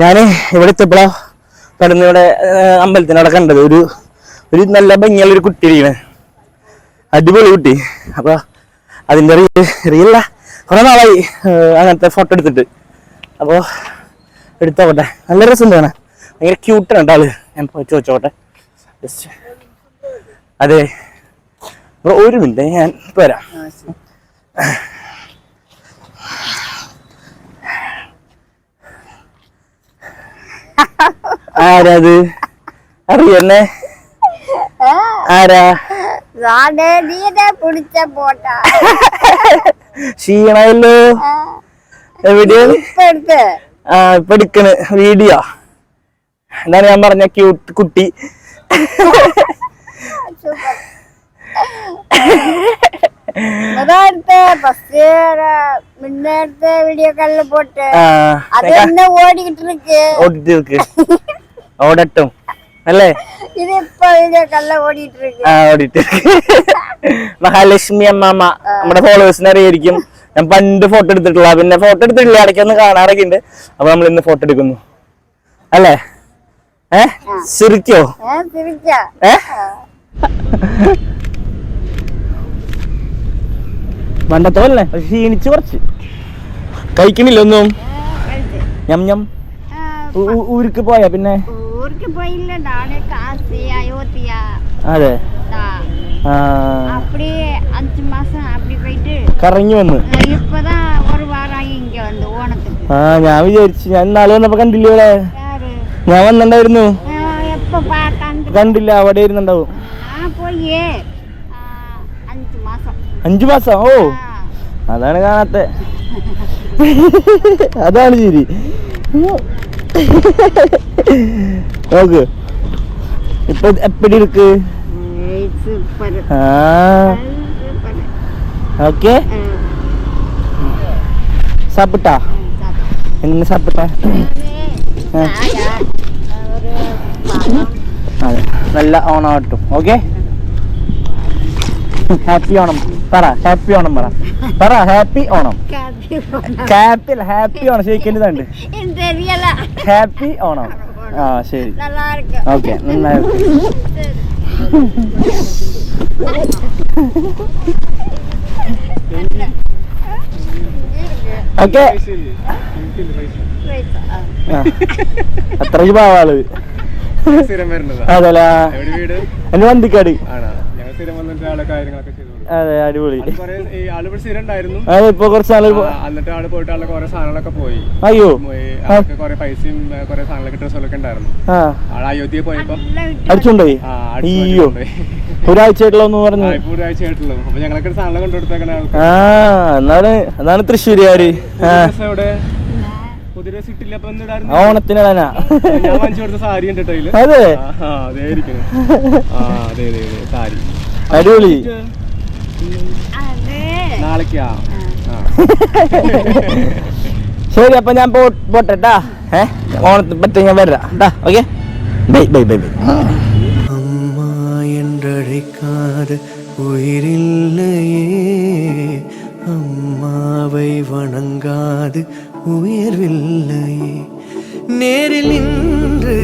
ഞാൻ ഇവിടെ എത്തിയപ്പോഴാ പെടുന്ന ഇവിടെ അമ്പലത്തിനവിടെ കണ്ടത്. ഒരു ഒരു നല്ല ഭംഗിയുള്ള ഒരു കുട്ടി കുട്ടിയാണ് അടിപൊളി കുട്ടി. അപ്പൊ അതിന്റെ റീല കുറെ നാളായി അങ്ങനത്തെ ഫോട്ടോ എടുത്തിട്ട്. അപ്പോൾ എടുത്തോട്ടെ നല്ല രസം കാണാൻ. ഭയങ്കര ക്യൂട്ടാണ് കേട്ടോ ആൾ. ഞാൻ പോയി ചോദിച്ചോട്ടെ ജസ്റ്റ് അതെ. ഒരു മിനിറ്റ് ഞാൻ വരാം. ആരാ അത് അറിയന്നെ ആരാ நானே நீனே பிடிச்ச போட்டா ക്ഷീണമല്ലോ എവിടെയാണ് இப்ப எடுத்து ആ ഇപ്പൊ എടുക്കണ് വീഡിയോ എന്താണ് ഞാൻ പറഞ്ഞ ക്യൂട്ട് കുട്ടി சூப்பர் ഓടട്ടും. അല്ലേ? ആ ഓടിട്ട് മഹാലക്ഷ്മി അമ്മാമ്മ നമ്മുടെ ഫോളോവേഴ്സിനെ അറിയായിരിക്കും. ഞാൻ പണ്ട് ഫോട്ടോ എടുത്തിട്ടുള്ള പിന്നെ ഫോട്ടോ എടുത്തിട്ടില്ല ഇടയ്ക്കൊന്ന് കാണാറൊക്കെ ഉണ്ട്. അപ്പൊ നമ്മൾ ഇന്ന് ഫോട്ടോ എടുക്കുന്നു. അല്ലേ? ഏ? ശരിക്കോ ഞാൻ ഏ പണ്ടത്തെ ക്ഷീണിച്ച് കുറച്ച്. കഴിക്കണില്ല ഒന്നും? ഞം ഞം ഊരിക്ക് പോയാ പിന്നെ? ஊருக்கு போயில்ல நானே காசி அயோத்தியா അതെ தான். ആ அப்படியே அஞ்சு மாசம் அப்படி போயிட்டு കറങ്ങി വന്ന് அஹ் இப்பதான் ஒரு வாரம் ஆகி இங்க வந்து ஓணத்துக்கு ആ ഞാൻ വിചാരിച്ചു ഞാൻ നാളെ വന്നപ്പോ കണ്ടില്ല ഇവിടെ யாரு ഞാൻ വന്നിണ്ടായിരുന്നു அஹ் எப்ப பார்த்தான்னு കണ്ടില്ല അവിടെ ഇരുന്നുണ്ടാവും நான் போய் அஞ்சு மாசம் അഞ്ചു മാസം ഓ ஆ, അതാണ് കാണാത്ത അതാണ് ശരി നോക്ക്. ഇപ്പൊ എപ്പടി ഇരിക്ക് ഓക്കെ. സാപ്പിട്ടാ? എങ്ങനെ സാപ്പിട്ടാ? അതെ. നല്ല ഓണം കിട്ടും. ഓക്കെ. ഹാപ്പി ഓണം. പറ ഹാപ്പി ഓണം പറ. പറ happy Onam. Happy happy Onam. ശരിക്കേണ്ടതുണ്ട് happy Onam. ആ ശരി நல்லா இருக்கு ഓക്കെ നന്നായി ഓക്കെ അത്ര പാവാള് സ്ഥിരം വരുന്നതാ അതല്ല എവിടെ വീട് എന്റെ വന്തിക്കാട് ആണോ ഞങ്ങൾ അതെ അടിപൊളി. അതെ ഇപ്പൊ കുറച്ച് ആൾ എന്നിട്ട് ആൾ പോയിട്ട് ആളെ കുറെ സാധനങ്ങളൊക്കെ പോയി. അയ്യോ. കൊറേ പൈസയും കൊറേ കുറെ സാധനങ്ങളൊക്കെ ഡ്രസ്സുകളൊക്കെ അയോധ്യ പോയപ്പോ അടിച്ചുണ്ടോയി ആ, അയ്യോ. ഒരാഴ്ചയായിട്ടുള്ള ഒന്നും പറഞ്ഞു ഇപ്പൊ ഒരാഴ്ച അപ്പൊ ഞങ്ങളൊക്കെ സാധനം കൊണ്ടുകൊടുത്തേക്കണ ആൾക്ക് ആ സാരി അതെ. അതെ അതെ അതെ സാരി. അടിപൊളി அது നാളേക്കാ ആ ശരി അപ്പൊ ഞാൻ പോ പോട്ടെട്ടാ ഏ ഓണത്തിന് പറ്റി ഞാൻ വരാം ട്ടാ okay bye bye bye bye அம்மா என்றழைக்காத உயிரில்லையே அம்மாவை வணங்காது உயர்வில்லையே நேரில் நின்று